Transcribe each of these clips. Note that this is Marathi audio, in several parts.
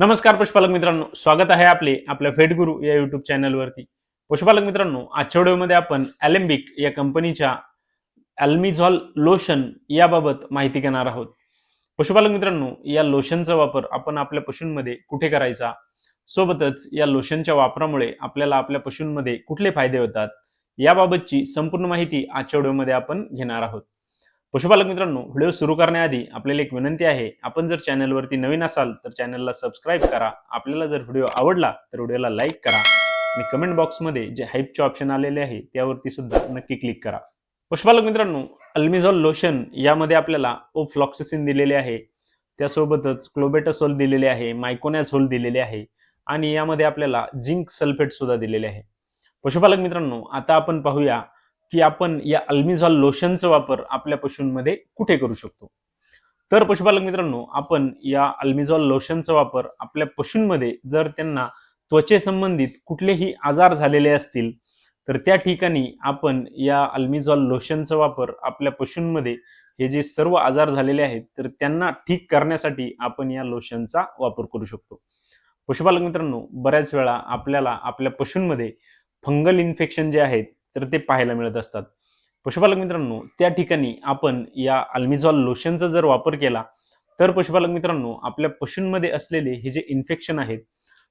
नमस्कार पशुपालक मित्रांनो स्वागत आहे आपले आपल्या फेडगुरु या युट्यूब चॅनलवरती पशुपालक मित्रांनो आजच्या व्हिडिओमध्ये आपण अलेम्बिक या कंपनीच्या अल्मिझॉल लोशन याबाबत माहिती घेणार आहोत. पशुपालक मित्रांनो या लोशनचा वापर आपण आपल्या पशूंमध्ये कुठे करायचा? सोबतच या लोशनच्या वापरामुळे आपल्याला आपल्या पशूंमध्ये कुठले फायदे होतात? याबाबतची संपूर्ण माहिती आजच्या व्हिडिओमध्ये आपण घेणार आहोत. पशुपालक मित्रांनो व्हिडिओ सुरू करण्याआधी आपल्याला एक विनंती आहे आपण जर चॅनलवरती नवीन असाल तर चॅनलला सबस्क्राईब करा. आपल्याला जर व्हिडिओ आवडला तर व्हिडिओला लाईक करा आणि कमेंट बॉक्समध्ये जे हाईपचे ऑप्शन आलेले आहे त्यावरती सुद्धा नक्की क्लिक करा. पशुपालक मित्रांनो अल्मिझॉल लोशन यामध्ये आपल्याला ओफ्लॉक्सिसिन दिलेले आहे. त्यासोबतच क्लोबेटासोल दिलेले आहे मायकोनॅझोल दिलेले आहे आणि यामध्ये आपल्याला झिंक सल्फेट सुद्धा दिलेले आहे. पशुपालक मित्रांनो आता आपण पाहूया की आपण या अल्मिझॉल लोशनचा वापर आपल्या पशूंमध्ये कुठे करू शकतो? तर पशुपालक मित्रांनो आपण या अल्मिझॉल लोशनचा वापर आपल्या पशूंमध्ये जर त्यांना त्वचेसंबंधित कुठलेही आजार झालेले असतील तर त्या ठिकाणी आपण या अल्मिझॉल लोशनचा वापर आपल्या पशूंमध्ये हे जे सर्व आजार झालेले आहेत तर त्यांना ठीक करण्यासाठी आपण या लोशनचा वापर करू शकतो. पशुपालक मित्रांनो बऱ्याच वेळा आपल्याला आपल्या पशूंमध्ये फंगल इन्फेक्शन जे आहेत तर ते पाहायला मिळत असतात. पशुपालक मित्रांनो त्या ठिकाणी आपण या अल्मिझॉल लोशनचा जर वापर केला तर पशुपालक मित्रांनो आपल्या पशूंमध्ये असलेले हे जे इन्फेक्शन आहेत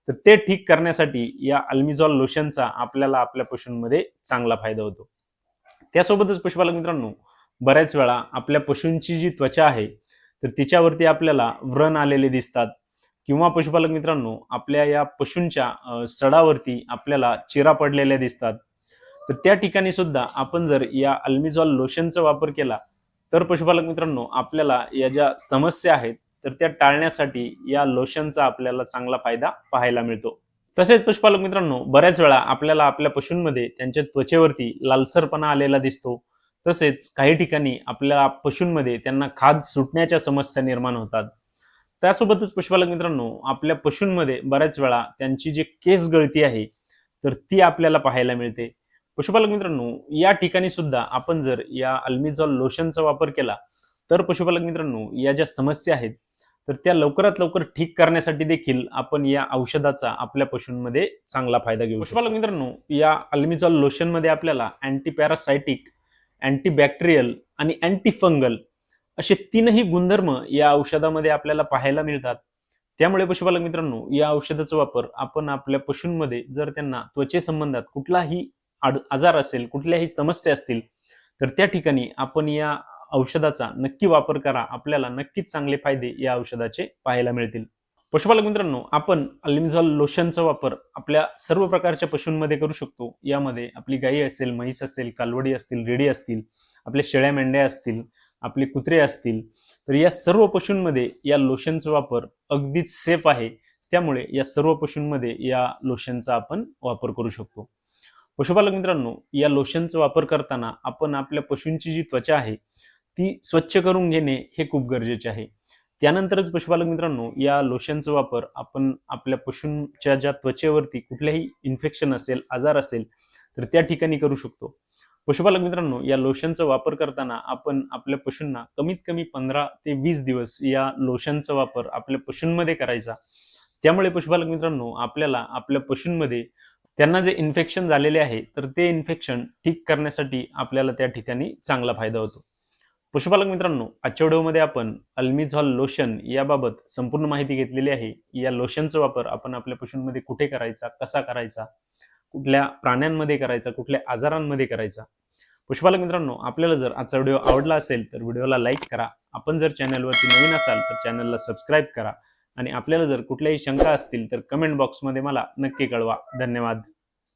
तर ते ठीक करण्यासाठी या अल्मिझॉल लोशनचा आपल्याला आपल्या पशूंमध्ये चांगला फायदा होतो. त्यासोबतच पशुपालक मित्रांनो बऱ्याच वेळा आपल्या पशूंची जी त्वचा आहे तर तिच्यावरती आपल्याला व्रण आलेले दिसतात किंवा पशुपालक मित्रांनो आपल्या या पशूंच्या सडावरती आपल्याला चिरा पडलेल्या दिसतात. तर त्या ठिकाणी सुद्धा आपण जर या अल्मिझॉल लोशनचा वापर केला तर पशुपालक मित्रांनो आपल्याला या ज्या समस्या आहेत तर त्या टाळण्यासाठी या लोशनचा आपल्याला चांगला फायदा पाहायला मिळतो. तसेच पशुपालक मित्रांनो बऱ्याच वेळा आपल्याला आपल्या पशूंमध्ये त्यांच्या त्वचेवरती लालसरपणा आलेला दिसतो. तसेच काही ठिकाणी आपल्या पशूंमध्ये त्यांना खाद सुटण्याच्या समस्या निर्माण होतात. त्यासोबतच पशुपालक मित्रांनो आपल्या पशूंमध्ये बऱ्याच वेळा त्यांची जी केस गळती आहे तर ती आपल्याला पाहायला मिळते. पशुपालक मित्रांनो या ठिकाणी सुद्धा आपण जर या अल्मिझॉल लोशनचा वापर केला तर पशुपालक मित्रांनो या ज्या समस्या आहेत तर त्या लवकरात लवकर ठीक करण्यासाठी देखील आपण या औषधाचा आपल्या पशूंमध्ये चांगला फायदा घेऊ पशुपालक मित्रांनो या अल्मिझॉल लोशनमध्ये आपल्याला अँटी पॅरासायटिक अँटीबॅक्टेरियल आणि अँटीफंगल असे तीनही गुणधर्म या औषधामध्ये आपल्याला पाहायला मिळतात. त्यामुळे पशुपालक मित्रांनो या औषधाचा वापर आपण आपल्या पशूंमध्ये जर त्यांना त्वचेसंबंधात कुठलाही आजार असेल कुठल्याही समस्या असतील तर त्या ठिकाणी आपण या औषधाचा नक्की वापर करा. आपल्याला नक्कीच चांगले फायदे या औषधाचे पाहायला मिळतील. पशुपालक मित्रांनो आपण अल्मिझॉल लोशनचा वापर आपल्या सर्व प्रकारच्या पशूंमध्ये करू शकतो. यामध्ये आपली गाई असेल म्हैस असेल कालवडी असतील रेडी असतील आपल्या शेळ्या मेंढ्या असतील आपले कुत्रे असतील तर या सर्व पशूंमध्ये या लोशनचा वापर अगदीच सेफ आहे. त्यामुळे या सर्व पशूंमध्ये या लोशनचा आपण वापर करू शकतो. पशुपालक मित्रांनो या लोशनचा वापर करताना आपण आपल्या पशूंची जी त्वचा आहे ती स्वच्छ करून घेणे हे खूप गरजेचे आहे. त्यानंतरच पशुपालक मित्रांनो या लोशनचा वापर आपण आपल्या पशूंच्या ज्या त्वचेवरती कुठल्याही इन्फेक्शन असेल आजार असेल तर त्या ठिकाणी करू शकतो. पशुपालक मित्रांनो या लोशनचा वापर करताना आपण आपल्या पशूंना कमीत कमी पंधरा ते वीस दिवस या लोशनचा वापर आपल्या पशूंमध्ये करायचा. त्यामुळे पशुपालक मित्रांनो आपल्याला आपल्या पशूंमध्ये त्यांना जे इन्फेक्शन झालेले आहे तर ते इन्फेक्शन ठीक करण्यासाठी आपल्याला त्या ठिकाणी चांगला फायदा होतो. पशुपालक मित्रांनो आजच्या व्हिडिओमध्ये आपण अल्मिझॉल लोशन याबाबत संपूर्ण माहिती घेतलेली आहे. या लोशनचा वापर आपण आपल्या पशूंमध्ये कुठे करायचा कसा करायचा कुठल्या प्राण्यांमध्ये करायचा कुठल्या आजारांमध्ये करायचा. पशुपालक मित्रांनो आपल्याला जर आजचा व्हिडिओ आवडला असेल तर व्हिडिओला लाईक करा. आपण जर चॅनलवरती नवीन असाल तर चॅनलला सबस्क्राईब करा. आणि आपल्याला जर कुठल्याही शंका असतील तर कमेंट बॉक्समध्ये मला नक्की कळवा. धन्यवाद.